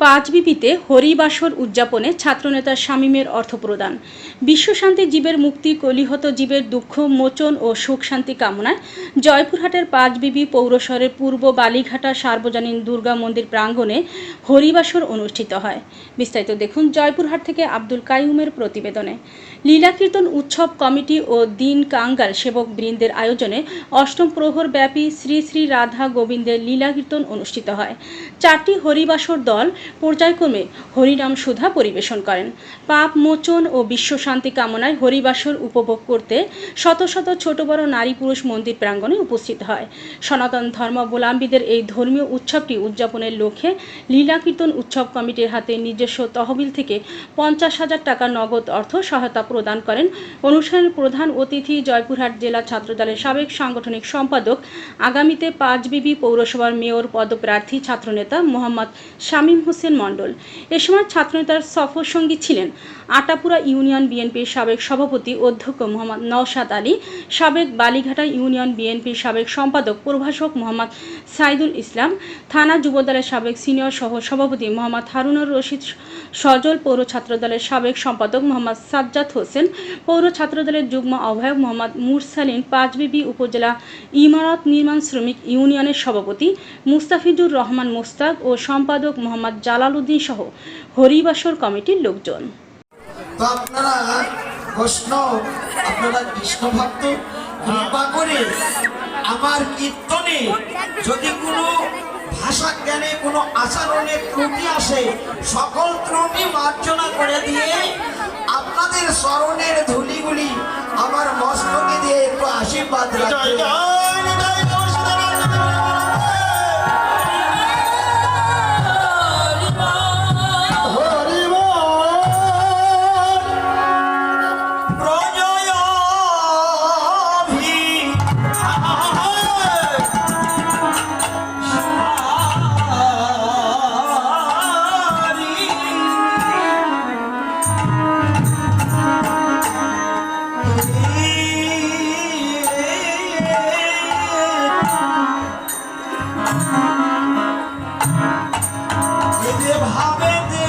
পাঁচবিপিতে হরিবাসর উদযাপনে ছাত্রনেতা শামীমের অর্থ প্রদান। বিশ্বশান্তি জীবের মুক্তি, কলিহত জীবের দুঃখ, মোচন ও সুখ শান্তি কামনায় জয়পুরহাটের পাঁচবিবি পৌরশহরের পূর্ব বালিঘাটা সার্বজনীন দুর্গা মন্দির প্রাঙ্গণে হরিবাসর অনুষ্ঠিত হয়। বিস্তারিত দেখুন জয়পুরহাট থেকে আব্দুল কাইউমের প্রতিবেদনে। লীলা কীর্তন উৎসব কমিটি ও দিন কাঙ্গাল সেবক বৃন্দের আয়োজনে অষ্টম প্রহর ব্যাপী শ্রী শ্রী রাধা গোবিন্দের লীলা কীর্তন অনুষ্ঠিত হয়। চারটি হরিবাসর দল পর্যায়ক্রমে হরিনাম সুধা পরিবেশন করেন। পাপ, মোচন ও বিশ্ব শান্তি কামনায় হরিবাসর উপভোগ করতে শত শত ছোট বড় নারী পুরুষ মন্দির প্রাঙ্গণে উপস্থিত হয়। সনাতন ধর্মাবলম্বীদের এই ধর্মীয় উৎসবটি উদযাপনের লক্ষ্যে লীলা কীর্তন উৎসব কমিটির হাতে নিজস্ব তহবিল থেকে পঞ্চাশ হাজার টাকা নগদ অর্থ সহায়তা প্রদান করেন। অনুষ্ঠানের প্রধান অতিথি জয়পুরহাট জেলা ছাত্রদলের সাবেক সাংগঠনিক সম্পাদক, আগামীতে পাঁচ পাঁচবিবি পৌরসভার মেয়র পদপ্রার্থী ছাত্রনেতা মোহাম্মদ শামীম হোসেন মণ্ডল। এ সময় ছাত্রনেতার সফর সঙ্গী ছিলেন আটাপুরা ইউনিয়ন বিএনপির সাবেক সভাপতি অধ্যক্ষ মোহাম্মদ নওশাদ আলী, সাবেক বালিঘাটা ইউনিয়ন বিএনপির সাবেক সম্পাদক প্রভাষক মোহাম্মদ সাইদুল ইসলাম, থানা যুবদলের সাবেক সিনিয়র সহ সভাপতি মোহাম্মদ হারুনুর রশিদ, সজল পৌর ছাত্রদলের সাবেক সম্পাদক মোহাম্মদ সাজ্জাদ হোসেন, পৌর ছাত্রদলের যুগ্ম আহ্বায়ক মোহাম্মদ মুরসালিন, পাঁচবিবি উপজেলা ইমারত নির্মাণ শ্রমিক ইউনিয়নের সভাপতি মুস্তাফিজুর রহমান মোস্তাক ও সম্পাদক মোহাম্মদ জালাল উদ্দিন সহ হরিবাসর কমিটির লোকজন। তো আপনারা আপনারা কৃষ্ণ ভক্ত কৃপা করে আমার কীর্তনে যদি কোনো ভাষা জ্ঞানে কোনো আচরণে ত্রুটি আসে সকল ত্রুটি মার্জনা করে দিয়ে আপনাদের স্মরণের ধুলিগুলি আমার মস্তকে দিয়ে একটু আশীর্বাদ রাখবেন দে